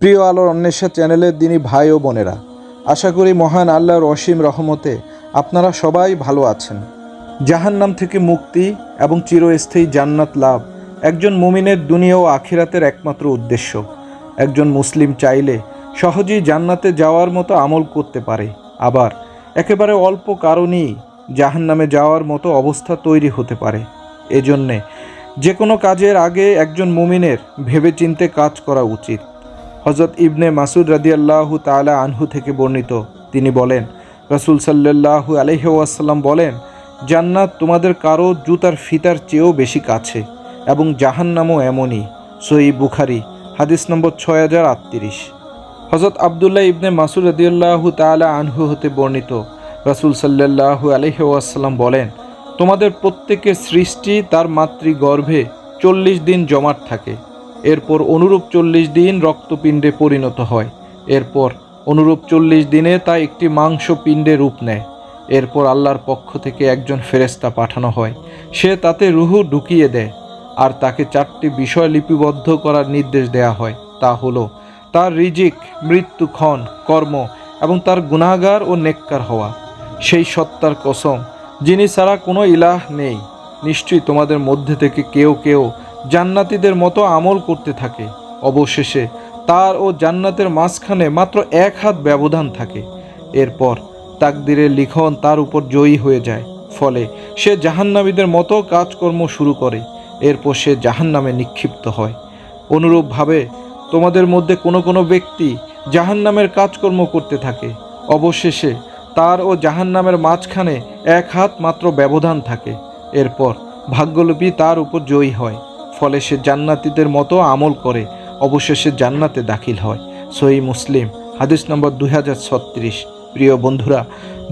প্রিয় আলোর অন্বেষা চ্যানেলের দিনই ভাই ও বোনেরা, আশা করি মহান আল্লাহর অসীম রহমতে আপনারা সবাই ভালো আছেন। জাহান্নাম থেকে মুক্তি এবং চিরস্থায়ী জান্নাত লাভ একজন মুমিনের দুনিয়া ও আখিরাতের একমাত্র উদ্দেশ্য। একজন মুসলিম চাইলে সহজেই জান্নাতে যাওয়ার মতো আমল করতে পারে। আবার একেবারে অল্প কারণেই জাহান্নামে যাওয়ার মতো অবস্থা তৈরি হতে পারে। এজন্যে যে কোনো কাজের আগে একজন মুমিনের ভেবেচিন্তে কাজ করা উচিত। হজরত ইবনে মাসুদ রাদিয়াল্লাহু তাআলা আনহু থেকে বর্ণিত। তিনি বলেন, রসুল সাল্লাল্লাহু আলাইহি ওয়াসাল্লাম বলেন, জান্নাত তোমাদের কারও জুতার ফিতার চেয়েও বেশি কাছে এবং জাহান্নামও এমনই। সই বুখারি, হাদিস নম্বর ছয় হাজার আটত্রিশ। হজরত আবদুল্লাহ ইবনে মাসুদ রাদিয়াল্লাহু তাআলা আনহু হতে বর্ণিত, রসুল সাল্লাল্লাহু আলাইহি ওয়াসাল্লাম বলেন, তোমাদের প্রত্যেকের সৃষ্টি তার মাতৃগর্ভে চল্লিশ দিন জমাট থাকে। এরপর অনুরূপ চল্লিশ দিন রক্তপিণ্ডে পরিণত হয়। এরপর অনুরূপ চল্লিশ দিনে তা একটি মাংস পিণ্ডে রূপ নেয়। এরপর আল্লাহর পক্ষ থেকে একজন ফেরেস্তা পাঠানো হয়। সে তাতে রুহু ঢুকিয়ে দেয় আর তাকে চারটি বিষয় লিপিবদ্ধ করার নির্দেশ দেয়া হয়। তা হলো, তার রিজিক মৃত্যুক্ষণ কর্ম এবং তার গুণাগার ও নেককার হওয়া। সেই সত্তার কসম, যিনি ছাড়া কোনো ইলাহ নেই। নিশ্চয়ই তোমাদের মধ্যে থেকে কেউ কেউ জান্নাতীদের মতো আমল করতে থাকে। অবশেষে তার ও জান্নাতের মাঝখানে মাত্র এক হাত ব্যবধান থাকে। এরপর তাকদিরের লিখন তার উপর জয়ী হয়ে যায়। ফলে সে জাহান্নামীদের মতো কাজকর্ম শুরু করে। এরপর সে জাহান্নামে নিক্ষিপ্ত হয়। অনুরূপভাবে তোমাদের মধ্যে কোনো কোনো ব্যক্তি জাহান্নামের কাজকর্ম করতে থাকে। অবশেষে তার ও জাহান্নামের মাঝখানে এক হাত মাত্র ব্যবধান থাকে। এরপর ভাগ্যলোপী তার উপর জয়ী হয়। ফলে সে জান্নাতীদের মতো আমল করে। অবশেষে জান্নাতে দাখিল হয়। সহি মুসলিম, হাদিস নম্বর দুই হাজার ছত্রিশ। প্রিয় বন্ধুরা,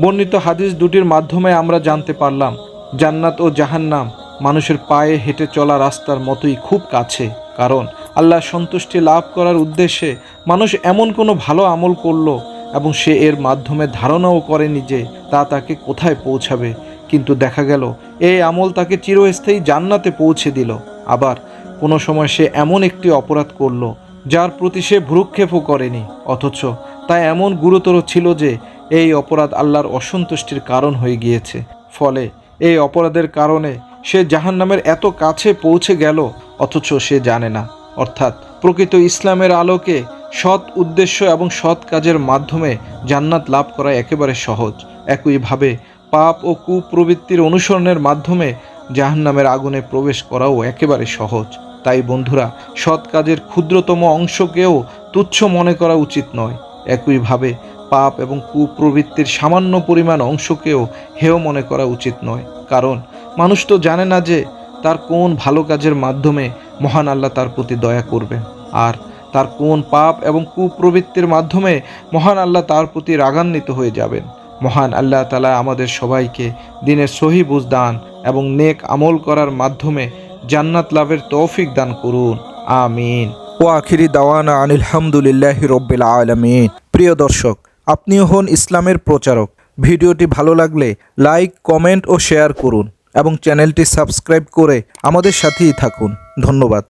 বর্ণিত হাদিস দুটির মাধ্যমে আমরা জানতে পারলাম, জান্নাত ও জাহান্নাম মানুষের পায়ে হেঁটে চলা রাস্তার মতোই খুব কাছে। কারণ আল্লাহ সন্তুষ্টি লাভ করার উদ্দেশ্যে মানুষ এমন কোনো ভালো আমল করল এবং সে এর মাধ্যমে ধারণাও করেনি যে তা তাকে কোথায় পৌঁছাবে। কিন্তু দেখা গেল, এই আমল তাকে চিরস্থায়ী জান্নাতে পৌঁছে দিল। আবার কোনো সময় সে এমন একটি অপরাধ করল, যার প্রতি সে ভ্রুক্ষেপও করেনি, অথচ তা এমন গুরুতর ছিল যে এই অপরাধ আল্লাহর অসন্তুষ্টির কারণ হয়ে গিয়েছে। ফলে এই অপরাধের কারণে সে জাহান্নামের এত কাছে পৌঁছে গেল, অথচ সে জানে না। অর্থাৎ প্রকৃত ইসলামের আলোকে সৎ উদ্দেশ্য এবং সৎ কাজের মাধ্যমে জান্নাত লাভ করা একেবারে সহজ। একইভাবে পাপ ও কুপ্রবৃত্তির অনুসরণের মাধ্যমে জাহান্নামের আগুনে প্রবেশ করাও একেবারে সহজ। তাই বন্ধুরা, সৎ কাজের ক্ষুদ্রতম অংশকেও তুচ্ছ মনে করা উচিত নয়। একইভাবে পাপ এবং কুপ্রবৃত্তির সামান্য পরিমাণ অংশকেও হেয় মনে করা উচিত নয়। কারণ মানুষ তো জানে না যে তার কোন ভালো কাজের মাধ্যমে মহান আল্লাহ তার প্রতি দয়া করবেন। আর তার কোন পাপ এবং কুপ্রবৃত্তির মাধ্যমে মহান আল্লাহ তার প্রতি রাগান্বিত হয়ে যাবেন। মহান আল্লাহ তালা আমাদের সবাইকে দিনের সহি বুঝদান এবং নেক আমল করার মাধ্যমে জান্নাত লাভের তৌফিক দান করুন। আমিন। ও আখিরি দাওয়ানা আনিলহামদুলিল্লাহ রব্বিল আলমিন। প্রিয় দর্শক, আপনিও হন ইসলামের প্রচারক। ভিডিওটি ভালো লাগলে লাইক, কমেন্ট ও শেয়ার করুন এবং চ্যানেলটি সাবস্ক্রাইব করে আমাদের সাথেই থাকুন। ধন্যবাদ।